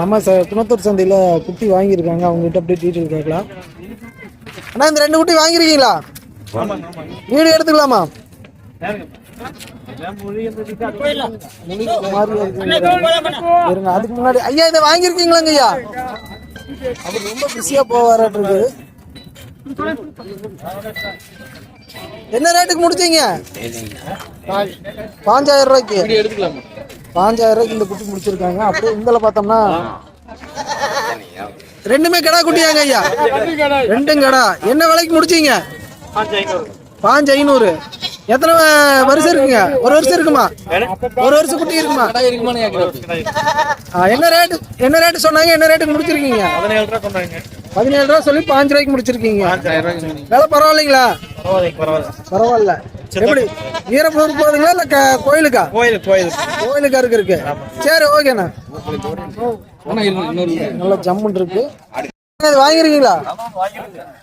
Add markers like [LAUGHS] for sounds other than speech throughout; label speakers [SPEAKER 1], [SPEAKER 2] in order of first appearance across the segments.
[SPEAKER 1] நம்ம ச குணத்தூர் சந்தையில் குட்டி வாங்கியிருக்காங்க. அவங்ககிட்ட அப்படியே டீட்டெயில் கேட்கலாம். அண்ணா இந்த ரெண்டு குட்டி வாங்கியிருக்கீங்களா? வீடு எடுத்துக்கலாமா. இருங்க அதுக்கு முன்னாடி. ஐயா இதை வாங்கியிருக்கீங்களாங்க ஐயா? அவர் ரொம்ப பிஸியாக போவாராட்டு என்ன ரேட்டுக்கு முடிச்சீங்க? பாஞ்சாயிரம் ரூபாய்க்கு. பாஞ்சாயிரம் ரூபாய்க்கு இந்த குட்டி முடிச்சிருக்காங்க. அப்படியே இந்த பார்த்தோம்னா ரெண்டுமே கடா குட்டியாங்க ஐயா. ரெண்டும் கடா. என்ன விலைக்கு முடிச்சீங்க? பாஞ்சு ஐநூறு. எத்தனை வருஷம் இருக்குங்க? ஒரு வருஷம் இருக்குமா? ஒரு வருஷம் குட்டி இருக்குமா? என்ன ரேட்டு என்ன ரேட்டு சொன்னாங்க? என்ன ரேட்டுக்கு முடிச்சிருக்கீங்க? பதினேழு ரூபா சொல்லி பாஞ்சு ரூபாய்க்கு முடிச்சிருக்கீங்க. விலை பரவாயில்லைங்களா? பரவாயில்ல. எப்படி வீரப்பூர் போகுதுங்களா இல்ல க- கோயிலுக்கா?
[SPEAKER 2] கோயில் கோயில்
[SPEAKER 1] கோயிலுக்கா இருக்கு. இருக்கு சரி ஓகேண்ணா நல்ல ஜம்முன் இருக்கு. இது வாங்கிருக்கீங்களா?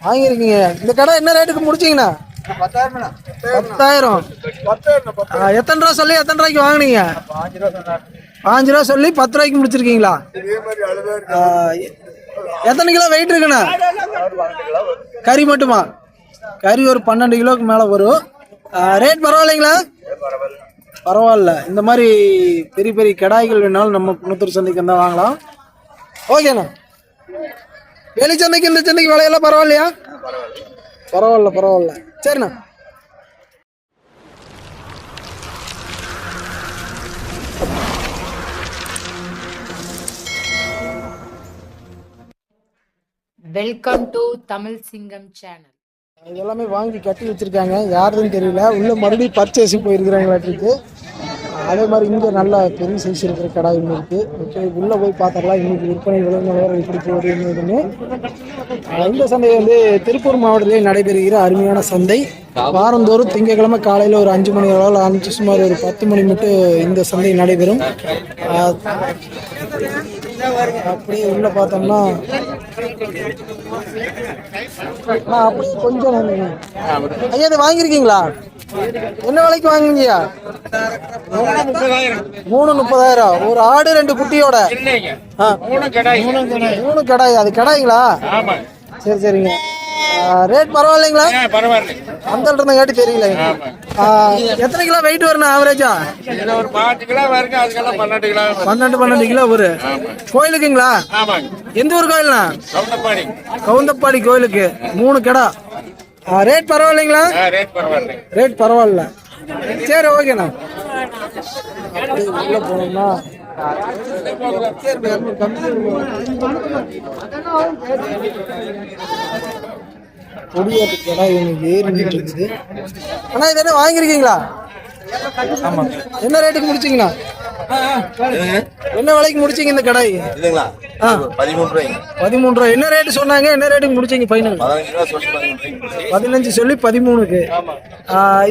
[SPEAKER 1] வாங்கிருக்கீங்க. இந்த கடை என்ன ரேட்டுக்கு முடிச்சீங்கண்ணா? பத்தாயிரம். எத்தனை ரூபா சொல்லி எத்தனை ரூபாய்க்கு வாங்குனீங்க? பாஞ்சு ரூபா சொல்லி பத்து ரூபாய்க்கு முடிச்சிருக்கீங்களா? எத்தனை கிலோ வெயிட் இருக்குண்ணா? கறி மட்டுமா? கறி ஒரு பன்னெண்டு கிலோக்கு மேலே வரும். ரேட் பரவாயில்லைங்களா? பரவாயில்ல. இந்த மாதிரி பெரிய பெரிய கடாய்கள் வேணாலும் நம்ம குணத்தூர் சந்தைக்கு வந்தால் வாங்கலாம். ஓகேண்ணா. வெளிச்சந்தைக்கு இந்த சந்தைக்கு விலையெல்லாம் பரவாயில்லையா? பரவாயில்ல பரவாயில்ல. சரிண்ணா.
[SPEAKER 3] வெல்கம் டு தமிழ் சிங்கம் சேனல்
[SPEAKER 1] எல்லாமே வாங்கி கட்டி வச்சிருக்காங்க. யாருன்னு தெரியல. உள்ள மறுபடியும் பர்ச்சேஸுக்கு போயிருக்கிறாங்களாட்டிருக்கு அதே மாதிரி இங்கே நல்ல பெரிய சைஸ் இருக்கிற கடை ஒன்று இருக்கு. ஓகே உள்ளே போய் பார்த்தரலாம் இன்னைக்கு விற்பனை விலை நிலவரம் எப்படி போகுது என்னதுன்னு இந்த சந்தை வந்து திருப்பூர் மாவட்டத்திலே நடைபெறுகிற அருமையான சந்தை. வாரந்தோறும் திங்கட்கிழமை காலையில் ஒரு அஞ்சு மணி அளவில் அஞ்சு சுமார் ஒரு பத்து மணி மட்டும் இந்த சந்தை நடைபெறும். அப்படியே உள்ள பார்த்தோம்னா கொஞ்சம். ஐயா இது வாங்கியிருக்கீங்களா? என்ன விலைக்கு வாங்குங்கய்யா மூணு முப்பதாயிரம். ஒரு ஆடு ரெண்டு குட்டியோட. ஆ. மூணு கடாய். அது கடாய்ங்களா? சரி சரிங்க. ரேட் பரவாயில்லைங்களா?
[SPEAKER 2] பரவாயில்ல.
[SPEAKER 1] அந்த இருந்தங்காட்டி தெரியல. எத்தனை கிலோ வெயிட் வரணும் ஆவரேஜா
[SPEAKER 2] இதுல ஒரு பாஞ்சு கிலோ வருங்க அதுக்கெல்லாம் பன்னெண்டு கிலோ வரும்.
[SPEAKER 1] பன்னெண்டு பன்னெண்டு கிலோ வரும். கோயிலுக்குங்களா?
[SPEAKER 2] ஆமாங்க.
[SPEAKER 1] எந்த ஊர் கோயில்ண்ணா?
[SPEAKER 2] கவுண்டப்பாடி
[SPEAKER 1] கவுந்தப்பாடி கோயிலுக்கு. மூணு கடை. ரேட் பரவாயில்லைங்களா?
[SPEAKER 2] ஆ ரேட் பரவாயில்ல.
[SPEAKER 1] ரேட் பரவாயில்ல. சரி ஓகேண்ணா. உள்ள போனோம்னா கொடியாட்டு ஏறி நின்றுட்டு இருக்குது. அண்ணா இது என்ன வாங்கியிருக்கீங்களா? என்ன ரேட்டுக்கு முடிச்சீங்கண்ணா? என்ன விலைக்கு முடிச்சீங்க இந்த கடை?
[SPEAKER 4] இதுங்களா?
[SPEAKER 1] ஆ
[SPEAKER 4] பதிமூணு ரூபாய்ங்க.
[SPEAKER 1] பதிமூணு என்ன ரேட்டு சொன்னாங்க? என்ன ரேட்டுக்கு முடிச்சீங்க ஃபைனல்
[SPEAKER 4] பதினஞ்சு சொல்லி
[SPEAKER 1] பதிமூணுக்கு.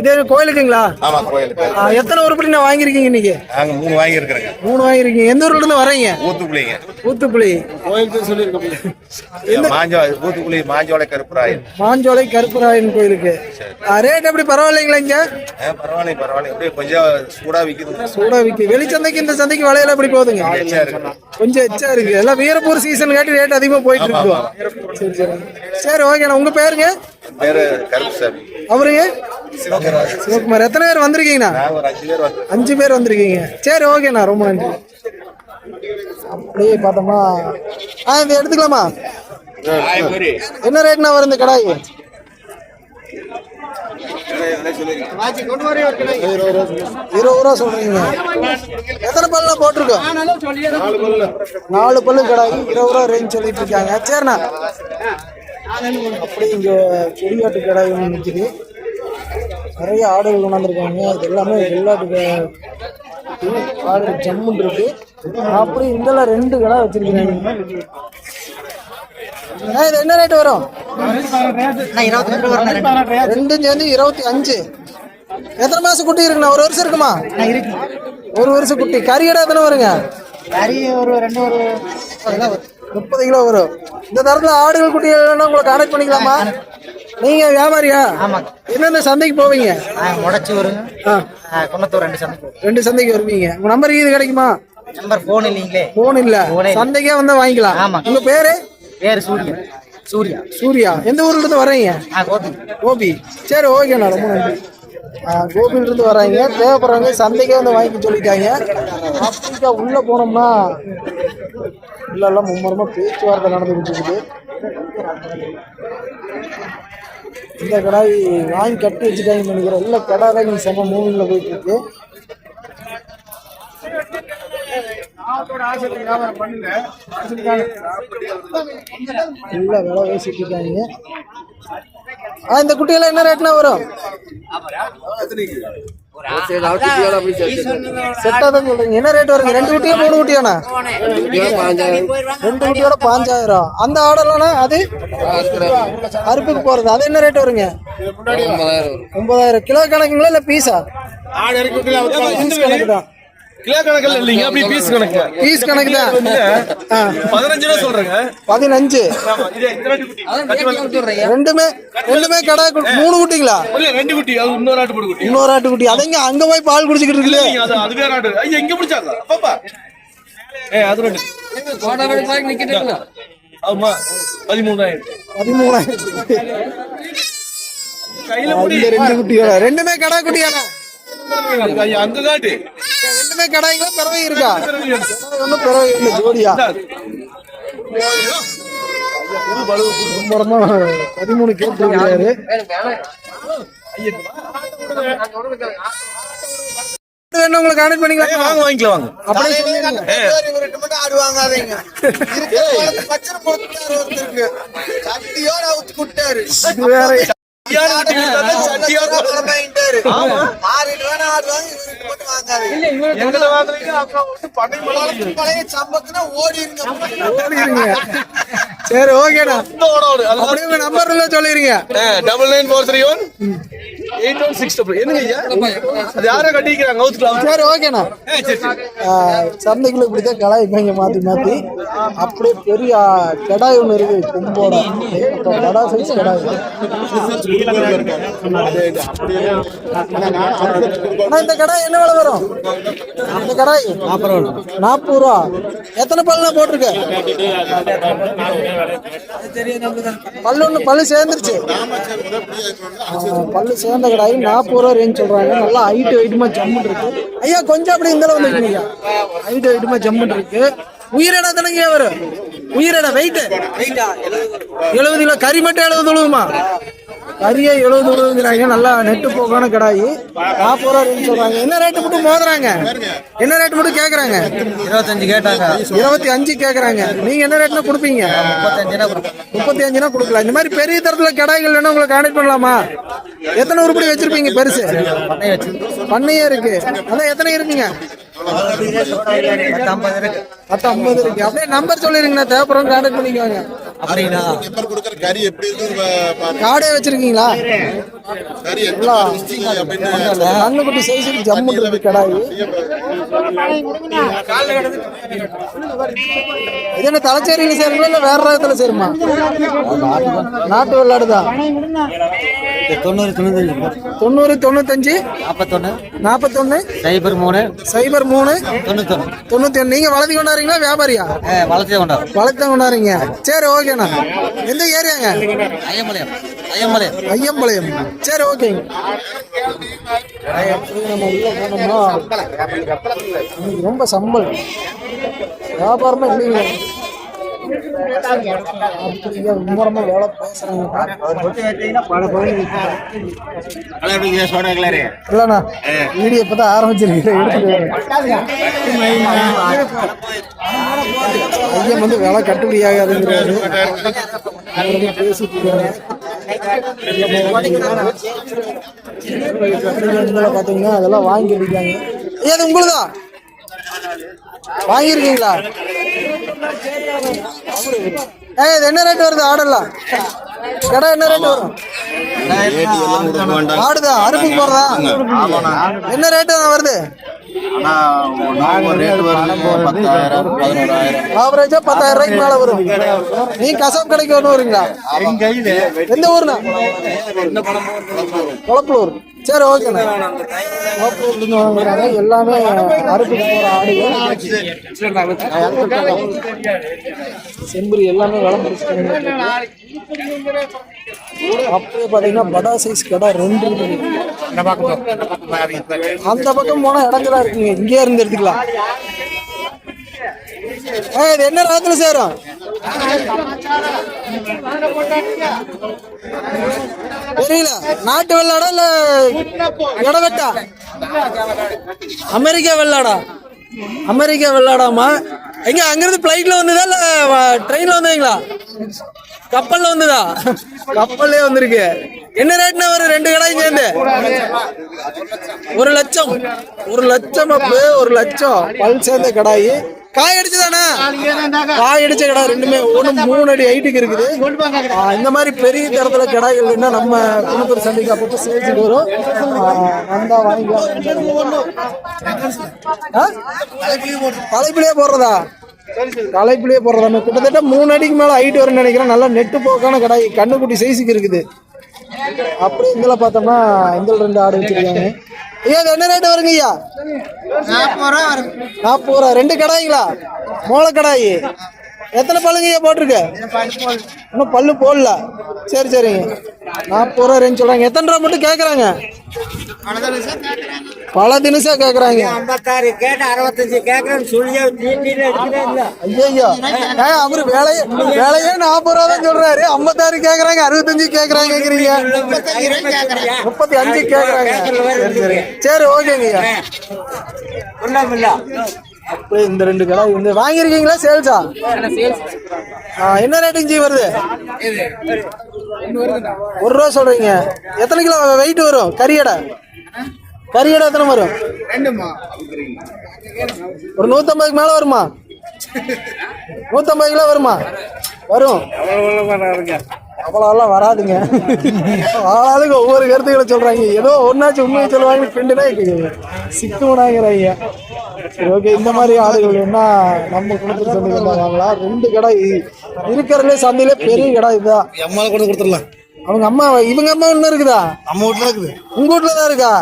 [SPEAKER 1] இதே கோயிலுக்குங்களா?
[SPEAKER 4] ஆமா கோயிலுக்கு
[SPEAKER 1] எத்தனை உருப்படி நான் வாங்கியிருக்கீங்க இன்னைக்கு?
[SPEAKER 4] நாங்க மூணு வாங்கியிருக்கிறேங்க.
[SPEAKER 1] மூணு வாங்கியிருக்கீங்க. எந்த ஊர்ல இருந்து வரீங்க?
[SPEAKER 4] ஊத்துக்குளிங்க
[SPEAKER 1] ஊத்துப்புளி
[SPEAKER 4] மாஞ்சோ ஊத்துக்குளி மாஞ்சோலை கருப்புராயன்.
[SPEAKER 1] மாஞ்சோலை கருப்பராயன் கோயிலுக்கு. ரேட் எப்படி? பரவாயில்லைங்களா இங்க?
[SPEAKER 4] பரவாயில்ல பரவாயில்ல. அப்படியே கொஞ்சம் சூடா விக்குது
[SPEAKER 1] சூடா விக்கு. வெளிச்சந்தைக்கு இந்த சந்தைக்கு விலையில எப்படி போகுதுங்க?
[SPEAKER 4] எச்சா இருக்கு.
[SPEAKER 1] கொஞ்சம் எச்சா இருக்கு. எல்லாம் வீரப்பூர் சீசன் காட்டி ரேட் அதிகமா போயிட்டு இருக்கு. சரி சரி. சரி ஓகேண்ணா உங்க பேருங்க? அவருங்க? சிவகுமார். எத்தனை பேர் வந்திருக்கீங்கண்ணா?
[SPEAKER 4] அஞ்சு பேர்
[SPEAKER 1] வந்திருக்கீங்க. சரி ஓகேண்ணா ரொம்ப நன்றி. அப்படியே பார்த்தோம்னா ஆ இது எடுத்துக்கலாமா? என்ன ரேட்னா வரும் இந்த கடாய்? இருபது ரூபா இருபது ரூபா சொல்றீங்க. எத்தனை பல்லாம் போட்டிருக்கோம்? நாலு பல்லு. கடாய் இருபது ரூபா ரேஞ்ச் சொல்லிட்டு இருக்காங்க. சரிண்ணா. அப்படியே இங்க கொடியாட்டு கடாய் ஒன்று நிற்குது நிறைய ஆடுகள் கொண்டாந்துருக்காங்க. இது எல்லாமே வெள்ளாட்டு ஆடு ஜம்முன் இருக்கு. அப்படி இங்கெல்லாம் ரெண்டு கடை வச்சிருக்காங்க இது என்ன ரேட் வரும்? ரெண்டும் சேர்ந்து இருபத்தி அஞ்சு. எத்தனை மாசம் குட்டி இருக்குண்ணா? ஒரு வருஷம் இருக்குமா? ஒரு வருஷம் குட்டி. கறி கடை எத்தனை வருங்க?
[SPEAKER 5] கறி ஒரு ரெண்டு ஒரு
[SPEAKER 1] முப்பது கிலோ வரும். இந்த தரத்துல ஆடுகள் குட்டிகள் வேணா உங்களை கான்டாக்ட் பண்ணிக்கலாமா? நீங்க வியாபாரியா? என்னென்ன சந்தைக்கு போவீங்க?
[SPEAKER 5] முடச்சி வருங்க. குன்னத்தூர் ரெண்டு சந்தைக்கு.
[SPEAKER 1] ரெண்டு சந்தைக்கு வருவீங்க. உங்க நம்பர் இது கிடைக்குமா?
[SPEAKER 5] நம்பர் போன் இல்லைங்களே.
[SPEAKER 1] போன் இல்ல. சந்தைக்கே வந்து வாங்கிக்கலாம். உங்க பேரு?
[SPEAKER 5] பேர் சூர்யா. சூர்யா.
[SPEAKER 1] சூர்யா. எந்த ஊர்ல இருந்து வர்றீங்க?
[SPEAKER 5] ஆ கோபி.
[SPEAKER 1] கோபி. சரி ஓகேண்ணா ரொம்ப நன்றி. ஆ, கோபியில இருந்து வர்றாங்க. தேவைப்படுறவங்க சந்தைக்கே வந்து வாங்கி சொல்லிட்டாங்க. ஆப்பிரிக்கா உள்ள போனோம்னா உள்ள எல்லாம் மும்மரமா பேச்சுவார்த்தை நடந்துகிட்டு இருக்குது. இந்த கடாய் வாங்கி கட்டி வச்சுட்டாங்கன்னு நினைக்கிறேன். இல்ல கடை தான் செம்ம மூவிங்ல போயிட்டு இருக்கு. இல்ல விலை பேசிட்டு இருக்காங்க ஆ இந்த குட்டியெல்லாம் என்ன ரேட்னா வரும்? செட்டா தான் சொல்றீங்க. என்ன ரேட் வருங்க ரெண்டு குட்டியா மூணு குட்டியாண்ணா? ரெண்டு குட்டியோட பாஞ்சாயிரம். அந்த ஆர்டர்லண்ணா அது? அறுப்புக்கு போறது. அது என்ன ரேட் வருங்க? ஒன்பதாயிரம் கிலோ கணக்குங்களா இல்ல பீஸ் கணக்கு தான்
[SPEAKER 2] கிலோ கணக்கில் இல்லைங்க அப்படி பீஸ் கணக்கு
[SPEAKER 1] பீஸ் கணக்கு தான்
[SPEAKER 2] பதினஞ்சு ரூபா சொல்றேங்க.
[SPEAKER 1] பதினஞ்சு.
[SPEAKER 2] ஆமா, இது இந்த ரெண்டு குட்டி. கட்டி வந்து-
[SPEAKER 1] ரெண்டுமே ரெண்டுமே கடை மூணு குட்டிங்களா?
[SPEAKER 2] இல்ல ரெண்டு குட்டி அது இன்னொரு ஆட்டு போடு குட்டி.
[SPEAKER 1] இன்னொரு ஆட்டு குட்டி. அதங்க அங்க போய் பால் குடிச்சிக்கிட்டு இருக்குது.
[SPEAKER 2] இல்லைங்க, அது வேற ஆடு ஐயா எங்க பிடிச்சாங்க. பாப்பா ஏ அது ரெண்டு. ஆமா பதிமூணாயிரம்.
[SPEAKER 1] பதிமூணாயிரம்.
[SPEAKER 2] கையில
[SPEAKER 1] ரெண்டு குட்டியோட. ரெண்டுமே கடை
[SPEAKER 2] ஐயா அந்த காட்டு.
[SPEAKER 1] ரெண்டுமே கடாய்ங்களா பிறவை இருக்கா ஒன்றும் பிறவை இல்லை ஜோடியா. பதிமூணு கேட்டுருக்காரு வேணும் உங்களுக்கு கான்டெக்ட் பண்ணிக்கலாம்?
[SPEAKER 2] வாங்க வாங்கிக்கலாம் வாங்க.
[SPEAKER 1] அப்படியே சொல்லிடுங்க
[SPEAKER 6] ஆடு வாங்காதீங்க. [LAUGHS] பச்சனை கொடுத்தாரு ஒருத்தருக்கு சட்டியோட அவுத்து குட்டாரு [LAUGHS]
[SPEAKER 1] சரி ஓகேண்ணா.
[SPEAKER 2] ஓட ஓடு அது
[SPEAKER 1] அப்படியே உங்க நம்பர்ல சொல்லிடுங்க
[SPEAKER 2] double nine four three one eight one six double என்னங்க ஐயா? அது யாரோ கட்டிக்கிறாங்க அவுத்துக்கலாம்
[SPEAKER 1] சரி ஓகேண்ணா. சந்தைக்குள்ள இப்படிதான் கடாய்ப்பாங்க மாத்தி மாத்தி. அப்படியே பெரிய கடாய் ஒண்ணு இருக்கு கொம்போட. கடா சைஸ் கடாய். இந்த கடாய் என்ன விலை வரும்? இந்த கடாய் நாற்பது ரூபா. எத்தனை பல்லுண்ணா போட்டிருக்கு? பல்லு பல்லு சேர்ந்துருச்சு. பல்லு சேர்ந்த கடாய் நாற்பது ரூபா ரேஞ்ச் சொல்றாங்க. நல்லா ஹைட் வெயிட்டுமா ஜம்முன் இருக்கு. ஐயா கொஞ்சம் அப்படி இந்த அளவு வந்துருக்கீங்க ஐயா ஹைட் வெயிட்டுமா ஜம்முன் இருக்கு. உயிரிடா தானங்க வரும்? உயிரிடா வெயிட் எழுபது கிலோ கறி மட்டும் எழுபது உழுவுமா கறியை எழுபது உழுவுங்கிறாங்க நல்லா நெட்டு போக்கான கடாய். நாற்பது ரூபா சொல்றாங்க. என்ன ரேட்டு மட்டும் மோதுறாங்க? என்ன ரேட்டு மட்டும் கேக்குறாங்க?
[SPEAKER 5] இருபத்தஞ்சு கேட்டாங்க
[SPEAKER 1] இருபத்தி அஞ்சு கேக்குறாங்க. நீங்க என்ன ரேட்னா கொடுப்பீங்க? முப்பத்தி அஞ்சுனா கொடுக்கலாம். இந்த மாதிரி பெரிய தரத்துல கடாய்கள் வேணும் உங்களை கான்டெக்ட் பண்ணலாமா? எத்தனை உருப்படி வச்சிருப்பீங்க பெருசு? பண்ணையே இருக்கு. அதான் எத்தனை இருக்குங்க
[SPEAKER 5] பத்து இருக்கு
[SPEAKER 1] அப்படியே நம்பர் சொல்லிருங்கண்ணா தேவைப்படுறவங்க கான்டெக்ட் பண்ணிக்கோங்க
[SPEAKER 5] அப்படின்னா
[SPEAKER 4] எப்பர் எப்படி
[SPEAKER 1] காடே வச்சிருக்கீங்களா கண்ணுக்குட்டி சைஸுக்கு ஜம்முன் இருக்கு கடாய் இது என்ன தலைச்சேரியில சேருங்களா இல்ல வேற ரகத்துல சேருமா நாட்டு வெள்ளாடு தான்
[SPEAKER 5] தொண்ணூறு தொண்ணூத்தஞ்சு
[SPEAKER 1] தொண்ணூறு தொண்ணூத்தஞ்சு
[SPEAKER 5] நாற்பத்தொன்னு
[SPEAKER 1] நாற்பத்தொன்னு
[SPEAKER 5] சைபர் மூணு
[SPEAKER 1] சைபர் மூணு
[SPEAKER 5] தொண்ணூத்தொன்னு
[SPEAKER 1] தொண்ணூத்தி நீங்க வளர்த்தி கொண்டாடுறீங்களா வியாபாரியா
[SPEAKER 5] வளர்த்தே கொண்டாடும்
[SPEAKER 1] வளர்த்த கொண்டாடுறீங்க சரி ஓகேண்ணா எந்த ஏரியாங்க
[SPEAKER 5] ஐயம்பாளையம். ஐயம்பாளையம்.
[SPEAKER 1] சரி ஓகேங்க நம்ம உள்ள போனோம்னா ரொம்ப சம்பல் வியாபாரமே இல்லைங்க. அப்படிங்க மும்முரமா வேலை பேசுறாங்க இல்லண்ணா வீடியோ இப்பதான் ஆரம்பிச்சிருக்கேன் ஐயம் வந்து வேலை கட்டுப்படியாகாதுங்கிறாரு பேசிட்டு இருக்காரு பார்த்தீங்கன்னா பாத்தீங்கன்னா அதெல்லாம் வாங்கிருக்காங்க ஏது உங்களுதா? வாங்கியிருக்கீங்களா? ஏய் இது என்ன ரேட் வருது? ஆர்டர்லாம் கடை என்ன ரேட் வரும்? ஆடுதா? அறுப்புக்கு போறதா என்ன ரேட்டு வருது?
[SPEAKER 4] ரேட் வருது
[SPEAKER 1] ஆவரேஜா பத்தாயிரம் ரூபாய்க்கு மேல வரும். நீ கசாப் கடைக்கு ஒன்று வருங்களா எந்த ஊர்னா குளப்பலூர். சரி ஓகேண்ணா குளப்பலூர்ல வாங்குறாங்க எல்லாமே அறுப்புக்கு போற ஆடுகள் செம்பரி எல்லாமே விளம்பரிச்சிட்டாங்க அப்படியே பாத்தீங்கன்னா படா சைஸ் கடை ரெண்டு இருக்குது. அந்த பக்கம் போனால் இடங்களா இருக்குங்க. இங்கே இருந்து எடுத்துக்கலாம். ஏய், இது என்ன ராத்துல சேரும்? புரியல நாட்டு வெள்ளாடா இல்ல இடவெட்டா அமெரிக்கா வெள்ளாடா? அமெரிக்கா வெள்ளாடாமா? எங்க அங்கிருந்து பிளைட்ல வந்ததா இல்ல ட்ரெயின்ல வந்தீங்களா கப்பல்ல வந்ததா? கப்பல்லே வந்திருக்கு. என்ன ரேட்னா ஒரு ரெண்டு கடையும் சேர்ந்து. ஒரு லட்சம். ஒரு லட்சம் அப்பு ஒரு லட்சம். பல் சேர்ந்த கடாயி. காய் அடிச்சுதானே? காய் அடிச்ச கடை ரெண்டுமே. ஒன்று மூணு அடி ஹைட்டுக்கு இருக்குது. இந்த மாதிரி பெரிய தரத்துல கடாய்கள் வேணா நம்ம குணத்தூர் சந்தைக்கு அப்பப்போ சேல்ஸுக்கு வரும். வந்தா வாங்கிக்கலாம். ஆ? தலைப்பிலேயே போடுறதா? தலைப்பிலேயே போடுறதா நம்ம கிட்டத்தட்ட மூணு அடிக்கு மேல ஹைட் வரும்னு நினைக்கிறேன். நல்லா நெட்டு போக்கான கடாய் கண்ணுக்குட்டி சைஸுக்கு இருக்குது. அப்படியே இதில் பார்த்தோம்னா இந்த ரெண்டு ஆடு வச்சிருக்காங்க. ஐயா இது என்ன ரேட் வருங்க ஐயா? நாற்பது ரூபா ரெண்டு கடாய்ங்களா? மோள கடாயி எத்தனை பல்லுங்கய்யா போட்டிருக்க போட்டிருக்கு? இன்னும் பல்லு போடல. சரி சரிங்க. நாற்பது ரூபா ரேஞ்ச் சொல்கிறாங்க எத்தனை ரூபா மட்டும் கேட்குறாங்க பல தினசா கேட்குறாங்க
[SPEAKER 7] ஐம்பத்தாறு கேட்டு அறுபத்தஞ்சு கேட்கறேன்னு சொல்லி
[SPEAKER 1] ஐயோ ஏன் அவரு வேலையே வேலையே நாற்பது ரூபா தான் சொல்றாரு. ஐம்பத்தாறு கேக்குறாங்க அறுபத்தஞ்சு கேக்குறாங்க கேக்குறீங்க முப்பத்தி அஞ்சு கேக்குறாங்க. சரி சரி. சரி ஓகேங்க இந்த ரெண்டு கடை இந்த வாங்கியிருக்கீங்களா சேல்ஸா என்ன ரேட்டிங் ஜி வருது? ஒரு ரூபா சொல்றீங்க. எத்தனை கிலோ வெயிட் வரும்? கரியடை கரியடை எத்தனை வரும்? ஒரு நூத்தம்பதுக்கு மேல வருமா? நூத்தம்பது கிலோ வருமா? வரும். அவ்வளோலாம் வராதுங்க. ஆளாளுக்கு ஒவ்வொரு கருத்துக்களை சொல்றாங்க. ஏதோ ஒன்னாச்சும் உண்மையை சொல்லுவாங்க ஃப்ரெண்டுனா சிக்குமனாங்கிறாங்க சரி ஓகே இந்த மாதிரி ஆடுகள் என்ன நம்ம குணத்தில் வாங்கலாம் ரெண்டு கடை. இருக்கிறதுலே சந்தையிலே பெரிய கடை இதுதான்.
[SPEAKER 8] எம்மால கூட கொடுத்துடலாம்.
[SPEAKER 1] அவங்க அம்மா இவங்க அம்மா ஒன்று இருக்குதா?
[SPEAKER 8] நம்ம வீட்டுல இருக்குது.
[SPEAKER 1] உங்க வீட்டுல தான் இருக்கா?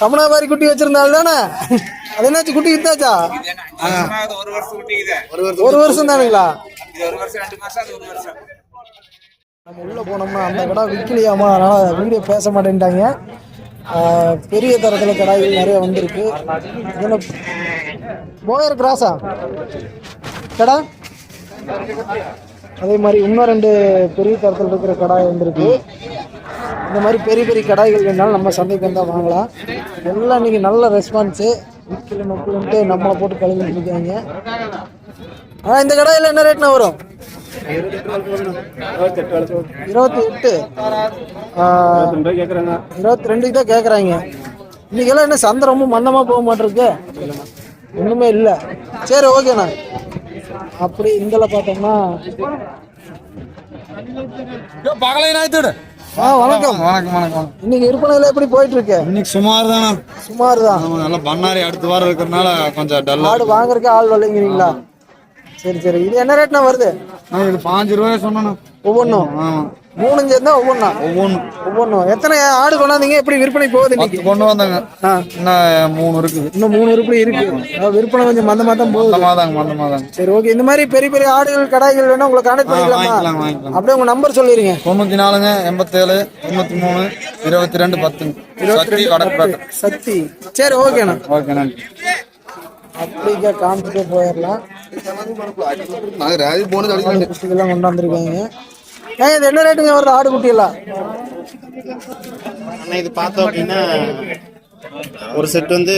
[SPEAKER 1] சமணாபாரி குட்டி வச்சிருந்தாள் தானே? அது என்னாச்சு குட்டி வித்தாச்சா ஒரு வருஷம் தானுங்களா? நம்ம உள்ள போனோம்னா அந்த கடை விற்கலையாமா? அதனால வீடியோ பேச மாட்டேன்ட்டாங்க. பெரிய தரத்தில் கடாய்கள் நிறைய வந்திருக்கு. இதில் போயர் கிராஸா கடா? அதே மாதிரி இன்னும் ரெண்டு பெரிய தரத்தில் இருக்கிற கடாய் வந்திருக்கு இந்த மாதிரி பெரிய பெரிய கடாய்கள் வேணாலும் நம்ம சந்தைக்கு வந்தால் வாங்கலாம். எல்லாம் இன்னைக்கு நல்ல ரெஸ்பான்ஸு விற்கல நொக்கலன்ட்டு நம்மளை போட்டு கழுவிட்டு இருக்காங்க. ஆனால் இந்த கடாயில் என்ன ரேட்னா வரும்? இருபத்தி எட்டு இருபத்தி ரெண்டுக்கு தான் கேட்குறாங்க இன்னைக்கெல்லாம் என்ன சந்தை ரொம்ப மந்தமாக போக மாட்டிருக்கு? ஒன்றுமே இல்லை. சரி ஓகேண்ணா அப்படி இதில் பார்த்தோம்னா
[SPEAKER 9] பகலை நாயத்தோடு
[SPEAKER 1] ஆ வணக்கம்.
[SPEAKER 9] வணக்கம் வணக்கம்
[SPEAKER 1] இன்னைக்கு விற்பனையில் எப்படி போயிட்டு இருக்கு
[SPEAKER 9] இன்னைக்கு சுமார் தானே
[SPEAKER 1] சுமார் தான்
[SPEAKER 9] நல்லா பண்ணாரி அடுத்த வாரம் இருக்கிறதுனால கொஞ்சம் டல்லா
[SPEAKER 1] ஆடு வாங்குறதுக்கு ஆள் வரலைங்கிறீங்களா? சரி சரி. இது என்ன ரேட்னா வருது?
[SPEAKER 9] நான் இது பாஞ்சு ரூபாய் சொன்னேண்ணா
[SPEAKER 1] ஒவ்வொன்றும் மூணு சேர்ந்தா ஒவ்வொன்றா
[SPEAKER 9] ஒவ்வொன்றும்
[SPEAKER 1] ஒவ்வொன்றும் எத்தனை ஆடு கொண்டாந்தீங்க? எப்படி விற்பனை போகுது இன்னைக்கு?
[SPEAKER 9] பத்து கொண்டு வந்தாங்க. இன்னும் மூணு இருக்குது.
[SPEAKER 1] இன்னும் மூணு உருப்படி இருக்கு. விற்பனை கொஞ்சம் மந்த மாதம் போகுது.
[SPEAKER 9] மொத்தமாக தாங்க மொத்தமாக தாங்க.
[SPEAKER 1] சரி ஓகே இந்த மாதிரி பெரிய பெரிய ஆடுகள் கடாய்கள் வேணா உங்களை கான்டாக்ட் பண்ணிக்கலாமா? அப்படியே உங்க நம்பர் சொல்லிடுங்க
[SPEAKER 9] தொண்ணூற்றி நாலுங்க எண்பத்தேழு தொண்ணூற்றி மூணு இருபத்தி ரெண்டு பத்துங்க. சக்தி
[SPEAKER 1] சக்தி. சரி ஓகேண்ணா
[SPEAKER 9] ஓகே நன்றி.
[SPEAKER 1] அப்படிக்கா காமிச்சிட்டே போயிடலாம்.
[SPEAKER 4] நாங்க ராஜி போனது
[SPEAKER 1] குட்டிகள்லாம் கொண்டாந்துருக்காங்க ஏன் இது என்ன ரேட்டுங்க வருது? ஆடு குட்டியெல்லாம்?
[SPEAKER 6] ஆனால் இது பார்த்தோம் அப்படின்னா ஒரு செட் வந்து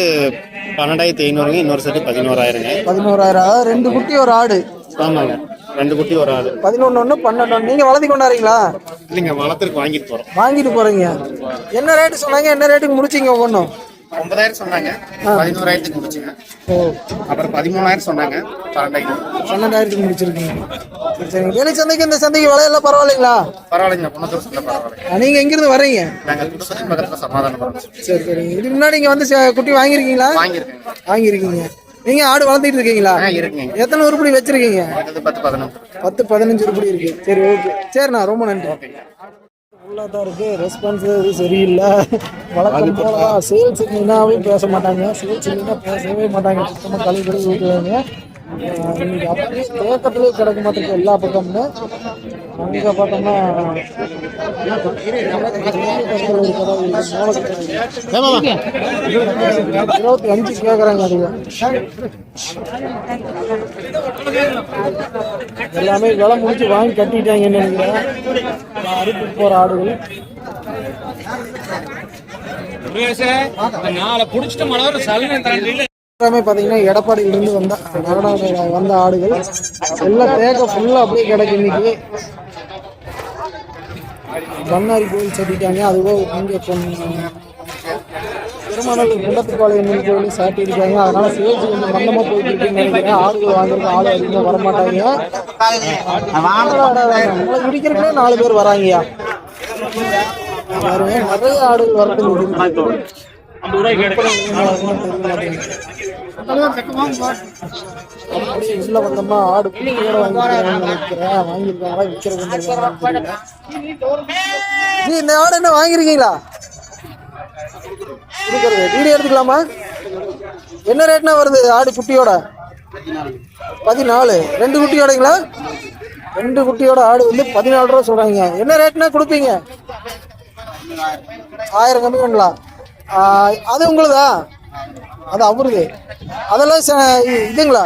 [SPEAKER 6] பன்னெண்டாயிரத்தி ஐநூறுங்க இன்னொரு செட்டு பதினோராயிரங்க.
[SPEAKER 1] பதினோராயிரம். அதாவது ரெண்டு குட்டி ஒரு ஆடு.
[SPEAKER 6] ஆமாங்க. ரெண்டு குட்டி ஒரு ஆடு.
[SPEAKER 1] பதினொன்று ஒன்று பன்னெண்டு. ஒன்று நீங்கள் வளர்த்தி கொண்டாடுறீங்களா?
[SPEAKER 6] இல்லைங்க வளர்த்துருக்கு வாங்கிட்டு போகிறோம்
[SPEAKER 1] வாங்கிட்டு போறீங்க. என்ன ரேட்டு சொன்னாங்க? என்ன ரேட்டுக்கு முடிச்சீங்க ஒவ்வொன்றும்?
[SPEAKER 6] ஒன்பதாயிரம் சொன்னாங்க. பதினோராயிரத்துக்கு முடிச்சுங்க.
[SPEAKER 1] ஓ.
[SPEAKER 6] அப்புறம் பதிமூணாயிரம் சொன்னாங்க. பன்னெண்டாயிரம்
[SPEAKER 1] பன்னெண்டாயிரத்துக்கு முடிச்சிருக்கீங்க. சரி வேலை சந்தைக்கு இந்த சந்தைக்கு விலையெல்லாம் பரவாயில்லைங்களா?
[SPEAKER 6] பரவாயில்லைங்க. குணத்தூர் சந்தை பரவாயில்லைங்க.
[SPEAKER 1] நீங்க எங்கிருந்து வர்றீங்க
[SPEAKER 6] நாங்கள் திருப்பதி பக்கத்தில் சமாதானம்
[SPEAKER 1] சரி சரிங்க இதுக்கு முன்னாடி இங்க வந்து ச- குட்டி வாங்கியிருக்கீங்களா?
[SPEAKER 6] வாங்கியிருக்கேங்க.
[SPEAKER 1] வாங்கியிருக்கீங்க. நீங்க ஆடு வளர்த்துட்டு இருக்கீங்களா?
[SPEAKER 6] ஆ இருக்குங்க.
[SPEAKER 1] எத்தனை உருப்படி வச்சிருக்கீங்க?
[SPEAKER 6] பத்து பதினொன்று.
[SPEAKER 1] பத்து பதினஞ்சு உருப்படி இருக்கு. சரி ஓகே. சரிண்ணா ரொம்ப நன்றி. ஃபுல்லாக தான் இருக்கு ரெஸ்பான்ஸ் எதுவும் சரியில்லை. வழக்கம் போல சேல்ஸ் இல்லைனாவே பேச மாட்டாங்க. சேல்ஸ் இல்லைன்னா பேசவே மாட்டாங்க. சுத்தமாக கழுவி கழுவி ஊற்றுவாங்க இன்னைக்கு அப்படியே தேக்கத்துலேயே கிடக்க மாட்டேங்குது எல்லா பக்கம்னு அங்கே பார்த்தோம்னா இருபத்தி அஞ்சு கேட்குறாங்க அதுங்க. எல்லாமே விலை முடிச்சு வாங்கி கட்டிட்டாங்கன்னு நினைக்கிறேன் அறுப்பு போகிற ஆடுகள்.
[SPEAKER 2] நாளை புடிச்சிட்டு மழை சலுகை
[SPEAKER 1] எல்லாமே பார்த்தீங்கன்னா எடப்பாடியிலிருந்து வந்த நகடாக வந்த ஆடுகள். எல்லாம் தேக்க ஃபுல்லாக அப்படியே கிடக்கு இன்னைக்கு. பண்ணாரி கோயில் சட்டிட்டாங்க. அதுவும் இங்கே திருமணம் குண்டத்துப்பாளையம் கோயில் சாட்டியிருக்காங்க அதனால சேல்ஸ் கொஞ்சம் மந்தமாக போயிட்டு இருக்குன்னு நினைக்கிறேன். ஆடுகள் வாங்குறது ஆடு அதிகமாக வரமாட்டாங்க. உங்களை குடிக்கிறதுக்குள்ளே நாலு பேர் வராங்கய்யா. பாருங்க நிறைய ஆடுகள் உள்ள வந்தோம்னா ஆடு நினைக்கிறேன். வாங்கியிருக்காங்களா? விற்கிறது ஜி இந்த ஆடு என்ன வாங்கிருக்கீங்களா கொடுக்கறது. வீடியோ எடுத்துக்கலாமா? என்ன ரேட்னா வருது ஆடு குட்டியோட? பதினாலு. ரெண்டு குட்டியோடங்களா? ரெண்டு குட்டியோட ஆடு வந்து பதினாலு ரூபா சொல்றாங்க. என்ன ரேட்னா கொடுப்பீங்க? ஆயிரம் கம்மி பண்ணலாம். அது உங்களுதா? அது அவருது. அதெல்லாம் செ- இ- இதுங்களா?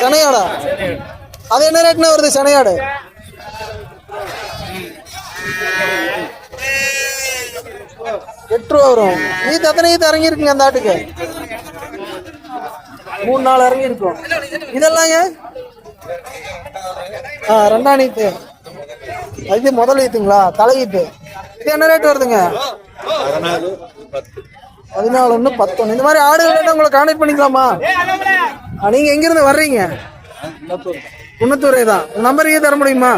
[SPEAKER 1] செனையாடா? அது என்ன ரேட்னா வருது செனையாடு? எட்டு ரூபா வரும். ஈத்து எத்தனை ஈத்து இறங்கி இருக்குங்க அந்த ஆட்டுக்கு? மூணு நாள் இறங்கி இருக்கும் இதெல்லாங்க? ஆ ரெண்டாம் ஈத்து இது முதல் ஈத்துங்களா? தலை ஈத்து. இது என்ன ரேட் வருதுங்க? பதினாலு ஒன்று பத்தொன்று இந்த மாதிரி ஆடுகள் வேணா உங்களை காண்டக்ட் பண்ணிக்கலாமா? நீங்கள் எங்கேருந்து வர்றீங்க? குன்னத்தூரே தான் நம்பர் தர முடியுமா?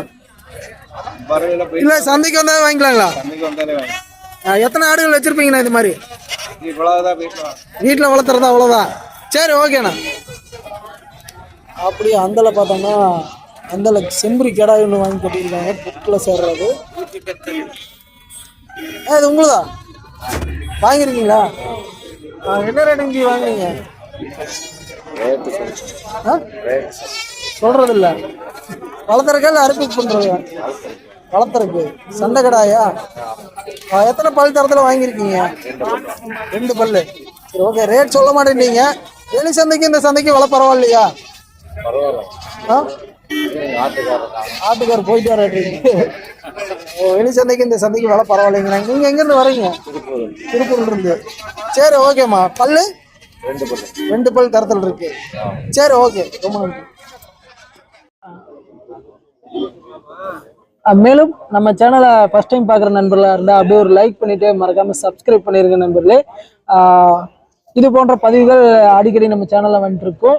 [SPEAKER 1] இல்லை சந்தைக்கு வந்தாலும் வாங்கிக்கலாங்களா? ஆ, எத்தனை ஆடுகள் வச்சுருப்பீங்கண்ணா இது மாதிரி? வீட்டில் வளர்த்துறதா அவ்வளோதான் சரி ஓகேண்ணா. அப்படி அந்தல பார்த்தோம்னா அந்தல செம்பரி கெடாய் ஒன்று வாங்கி கட்டியிருக்காங்க புக்கில் சேர்றது. அது உங்களுதா? வாங்கியிருக்கீங்களா ஆ, என்ன ரேட்டுங்க வாங்குறீங்க? ஆ? சொல்றது இல்ல வளர்த்துறக்கா இல்லை அறுப்பு பண்றது? வளர்த்துறக்கு. சண்டை கடாயா? எத்தனை பல் தரத்துல வாங்கியிருக்கீங்க ரெண்டு பல்லு. சரி ஓகே ரேட் சொல்ல மாட்டேன்னீங்க வெளி சந்தைக்கு இந்த சந்தைக்கு விலை பரவாயில்லையா? ஆ? ஆட்டுக்கார் போயிட்டு வர ஓ வெளி சந்தைக்கு இந்த சந்தைக்கு விலை பரவாயில்லைங்க நீங்க எங்க இருந்து வரீங்க? திருப்பூர்ல இருந்து சரி ஓகேம்மா. பல்லு? ரெண்டு பல் ரெண்டு பல் தரத்தில் இருக்கு. சரி ஓகே. ரொம்ப நன்றி. மேலும் நம்ம சேனலை ஃபர்ஸ்ட் டைம் பார்க்குற நண்பர்களாக இருந்தால் அப்படியே ஒரு லைக் பண்ணிட்டு மறக்காம சப்ஸ்கிரைப் பண்ணிருங்க நண்பர்களே. இது போன்ற பதிவுகள் அடிக்கடி நம்ம சேனலில் வந்துட்டு இருக்கோம்.